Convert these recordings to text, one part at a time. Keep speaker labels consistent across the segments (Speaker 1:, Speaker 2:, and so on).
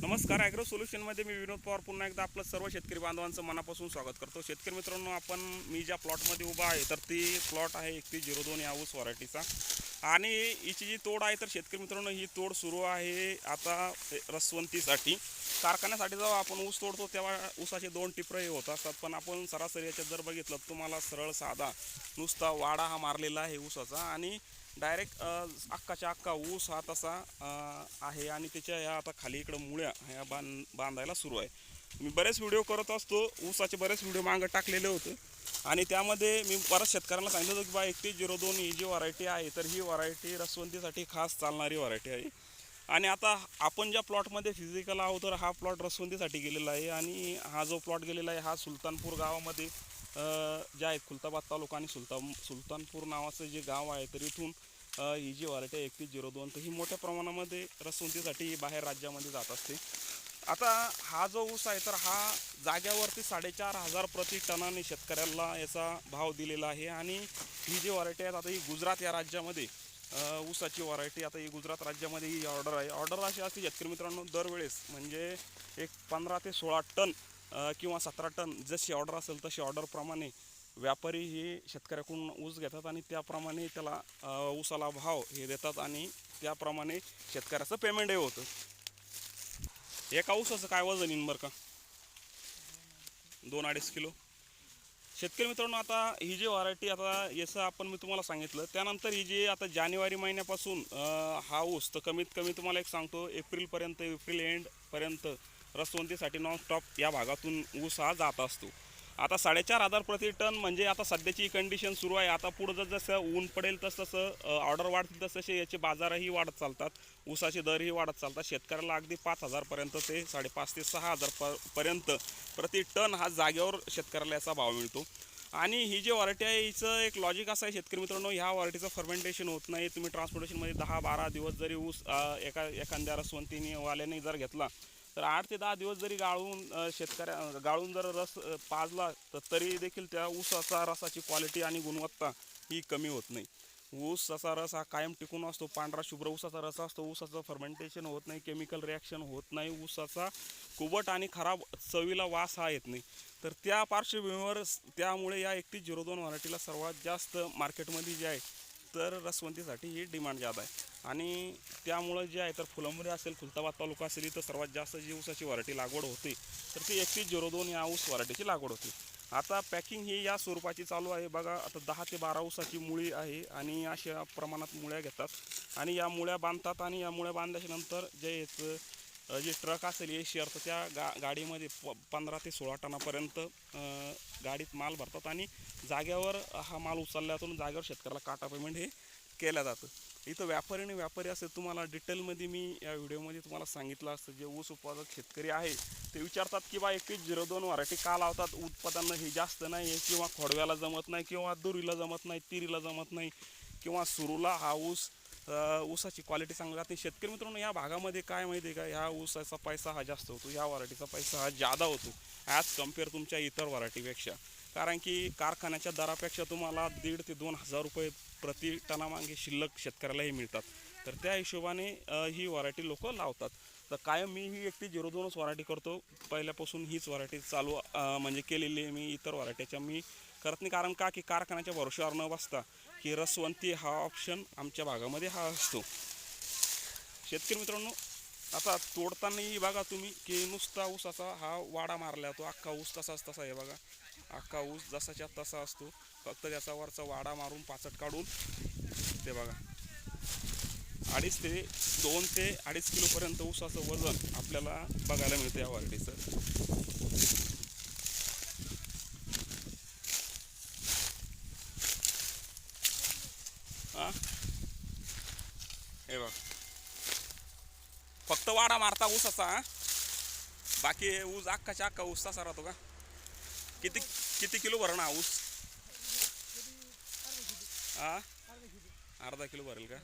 Speaker 1: नमस्कार ॲग्रो सोल्युशनमध्ये मी विनोद पवार. पुन्हा एकदा आपलं सर्व शेतकरी बांधवांचं मनापासून स्वागत करतो. शेतकरी मित्रांनो आपण मी ज्या प्लॉटमध्ये उभा आहे तर ती प्लॉट आहे एकतीस झिरो दोन या ऊस व्हरायटीचा. आणि हिची जी तोड आहे तर शेतकरी मित्रांनो ही तोड सुरू आहे आता रसवंतीसाठी. कारखान्यासाठी जेव्हा आपण ऊस तोडतो तेव्हा ऊसाचे दोन टिपरं हे होत असतात पण आपण सरासरी याच्यात जर बघितलं तुम्हाला सरळ साधा नुसता वाडा हा मारलेला आहे ऊसाचा. आणि डायरेक्ट अख्खाच्या अख्खा ऊस हा तसा आहे आणि त्याच्या ह्या आता खाली इकडं मुळ्या ह्या बांध बांधायला सुरू आहे. मी बरेच व्हिडिओ करत असतो ऊसाचे बरेच व्हिडिओ मागं टाकलेले होते. आणि त्यामध्ये मी बऱ्याच शेतकऱ्यांना सांगितलं होतं की बा एकतीस झिरो दोन ही जी व्हरायटी आहे तर ही व्हरायटी रसवंतीसाठी खास चालणारी व्हरायटी आहे. आणि आता आपण ज्या प्लॉटमध्ये फिजिकल आहोत तर हा प्लॉट रसवंतीसाठी गेलेला आहे. आणि हा जो प्लॉट गेलेला आहे हा सुलतानपूर गावामध्ये ज्या जे आहेत खुलताबाद तालुका आणि सुलतान सुलतानपूर नावाचं जे गाव आहे तर इथून ही जी व्हरायटी एकतीस झिरो दोन तर ही मोठ्या प्रमाणामध्ये रसवंतीसाठी बाहेर राज्यामध्ये जात असते. आता हा जो ऊस आहे तर हा जाग्यावरती साडेचार हजार प्रति टनाने शेतकऱ्याला याचा भाव दिलेला आहे. आणि ही जी व्हरायटी आहे आता ही गुजरात या राज्यामध्ये ऊसाची व्हरायटी आता ही गुजरात राज्यामध्ये ही ऑर्डर आहे. ऑर्डर अशी असते शेतकरी मित्रांनो दरवेळेस म्हणजे एक पंधरा ते सोळा टन किंवा सतरा टन जशी ऑर्डर असेल तशी ऑर्डरप्रमाणे व्यापारी हे शेतकऱ्याकडून ऊस घेतात आणि त्याप्रमाणे त्याला ऊसाला भाव हे देतात आणि त्याप्रमाणे शेतकऱ्याचं पेमेंटही होतं. एका ऊसाचं काय वजन येईन बरं का? दोन अडीच किलो. शेतकरी मित्रांनो आता ही जी व्हरायटी आता याचं आपण मी तुम्हाला सांगितलं त्यानंतर ही जी आता जानेवारी महिन्यापासून हा ऊस तर कमीत कमी तुम्हाला एक सांगतो एप्रिलपर्यंत एप्रिल एंडपर्यंत रसवंतीसाठी नॉनस्टॉप या भागातून ऊस हा जात असतो. आता साडेचार हजार प्रति टन म्हणजे आता सध्याची कंडिशन सुरू आहे. आता पुढं जर जसं ऊन पडेल तसं तसं ऑर्डर वाढतील तसं तसे याचे बाजारही वाढत चालतात. ऊसाचे दरही वाढत चालतात. शेतकऱ्याला अगदी पाच हजारपर्यंत ते साडेपाच ते सहा हजार प पर्यंत प्रति टन हा जागेवर शेतकऱ्याला याचा भाव मिळतो. आणि ही जी व्हरायटी आहे हिचं एक लॉजिक असं आहे शेतकरी मित्रांनो ह्या व्हरायटीचं फर्मेंटेशन होत नाही. तुम्ही ट्रान्सपोर्टेशनमध्ये दहा बारा दिवस जरी ऊस एका एखाद्या रसवंतीने वाल्याने जर घेतला तर आठ ते दहा दिवस जरी गाळून शेतकऱ्या गाळून जर रस पाजला तर तरी देखील त्या ऊसाचा रसाची क्वालिटी आणि गुणवत्ता ही कमी होत नाही. ऊसाचा रस हा कायम टिकून असतो. पांढरा शुभ्र ऊसाचा रस असतो. ऊसाचं फर्मेंटेशन होत नाही. केमिकल रिॲक्शन होत नाही. ऊसाचा कुबट आणि खराब चवीला वास हा येत नाही. तर त्या पार्श्वभूमीवर त्यामुळे या एकतीस झिरो दोन व्हरायटीला सर्वात जास्त मार्केटमध्ये जे आहे तर रसवंतीसाठी ही डिमांड जादा आहे. आणि त्यामुळं जे आहे तर फुलंबरी असेल खुलताबाद तालुका असेल इथं सर्वात जास्त जी ऊसाची व्हरायटी लागवड होते तर ती एकतीस झिरो दोन या ऊस व्हरायटीची लागवड होती. आता पॅकिंग ही या स्वरूपाची चालू आहे. बघा आता दहा ते बारा ऊसाची मुळी आहे आणि अशा प्रमाणात मुळ्या घेतात. आणि या मुळ्या बांधतात आणि या मुळ्या बांधल्याच्यानंतर जे याचं जे ट्रक असेल ए शेअर तर त्या गा गाडीमध्ये प पंधरा ते सोळा टनापर्यंत गाडीत माल भरतात आणि जाग्यावर हा माल उचलल्यातून जागेवर शेतकऱ्याला काटा पेमेंट हे केलं जातं. इथं व्यापारी आणि व्यापारी असेल तुम्हाला डिटेलमध्ये मी या व्हिडिओमध्ये तुम्हाला सांगितलं असतं जे ऊस उत्पादक शेतकरी आहे ते विचारतात की बा एकवीस झिरो दोन व्हरायटी का लावतात? उत्पादन हे जास्त नाही आहे किंवा खोडव्याला जमत नाही किंवा दुरीला जमत नाही तिरीला जमत नाही किंवा सुरूला हा ऊस ऊसाची क्वालिटी चांगली राहते. शेतकरी मित्रांनो या भागामध्ये काय माहिती आहे का? ह्या ऊसाचा पैसा हा जास्त होतो. या व्हरायटीचा पैसा हा जादा होतो. ॲज कंपेअर तुमच्या इतर व्हरायटीपेक्षा कारण की कारखान्याच्या दरापेक्षा तुम्हाला दीड ते दोन हजार रुपये प्रति टनामागे शिल्लक शेतकऱ्यालाही मिळतात. तर त्या हिशोबाने ही व्हरायटी लोक लावतात. तर कायम मी ही एकटी झिरो दोनच व्हरायटी करतो. पहिल्यापासून हीच व्हरायटी चालू म्हणजे केलेली आहे मी. इतर व्हरायटीच्या मी करत नाही. कारण का? की कारखान्याच्या भरोश्यावर न बसता की रसवंती हा ऑप्शन आमच्या भागामध्ये हा असतो. शेतकरी मित्रांनो आता तोडतानाही बघा तुम्ही की नुसता ऊसाचा हा वाडा मारला जातो अख्खा ऊस तसाच तसा आहे बघा. अख्खा ऊस जसाच्या तसा असतो फक्त त्याचा वरचा वाडा मारून पाचट काढून ते बघा. अडीच ते दोन ते अडीच किलोपर्यंत ऊसाचं वजन आपल्याला बघायला मिळतं या व्हरायटीचं हा. हे बघ. फक्त वाडा मारता ऊसाचा असा बाकी ऊस अख्खाच्या अख्खा ऊस तसा राहतो का? किती किती किलो भरणा ऊस? हा? अर्धा किलो भरेल का?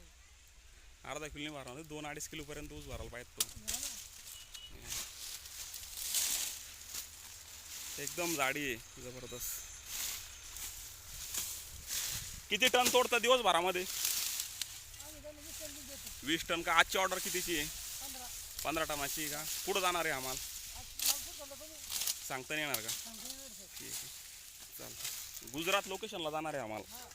Speaker 1: अर्धा किलो नाही भरणार दोन अडीच किलोपर्यंत ऊस भरायला पाहिजे तो. एकदम जाडी आहे जबरदस्त. किती टन तोडतं दिवसभरामध्ये? वीस टन का? आजची ऑर्डर कितीची आहे? पंधरा टनाची का? कुठं जाणार आहे आम्हाला सांगता नाही येणार का? ठीक आहे. चालतं गुजरात लोकेशनला जाणार आहे आम्हाला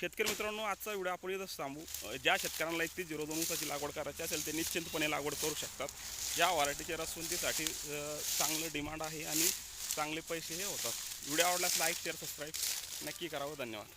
Speaker 1: शेतकरी मित्रांनो आजचा व्हिडिओ आपण इथंच थांबू. ज्या शेतकऱ्यांना एक ते झिरो दोन ऊसाची लागवड करायची असेल ते निश्चिंतपणे लागवड करू शकतात. या व्हरायटीच्या रसवंतीसाठी चांगलं डिमांड आहे आणि चांगले पैसे हे होतात. व्हिडिओ आवडल्यास लाईक शेअर सबस्क्राईब नक्की करावं. धन्यवाद.